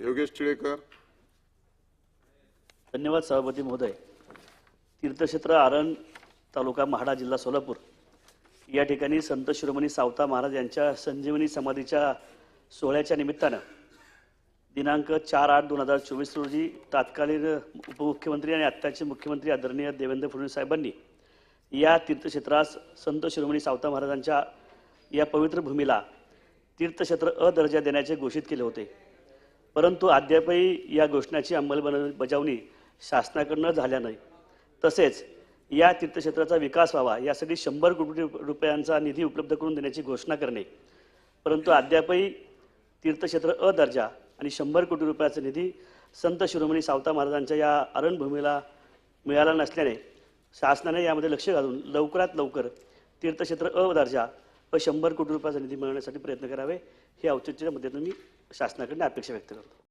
योगेश टिळेकर धन्यवाद सभापती महोदय. तीर्थक्षेत्र आरण तालुका महाडा जिल्हा सोलापूर. या ठिकाणी संत शिरोमणी सावता महाराज यांच्या संजीवनी समाधीच्या सोहळ्याच्या निमित्तानं दिनांक चार आठ दोन हजार चोवीस रोजी तात्कालीन उपमुख्यमंत्री आणि आत्ताचे मुख्यमंत्री आदरणीय देवेंद्र फडणवीस साहेबांनी या तीर्थक्षेत्रास संत शिरोमणी सावता महाराजांच्या या पवित्र भूमीला तीर्थक्षेत्र अ दर्जा देण्याचे घोषित केले होते. परंतु अद्यापही या घोषणाची अंमलबजावणी शासनाकडनं झाल्या नाही. तसेच या तीर्थक्षेत्राचा विकास व्हावा यासाठी शंभर कोटी रुपयांचा निधी उपलब्ध करून देण्याची घोषणा करणे. परंतु अद्यापही तीर्थक्षेत्र अ दर्जा आणि शंभर कोटी रुपयाचा निधी संत शिरोमणी सावता महाराजांच्या या अरणभूमीला मिळाला नसल्याने शासनाने यामध्ये लक्ष घालून लवकरात लवकर तीर्थक्षेत्र अ दर्जा व शंभर कोटी रुपयाचा निधी मिळवण्यासाठी प्रयत्न करावे हे औचित्य मध्येतून मी शासनाकडे अपेक्षा व्यक्त करतो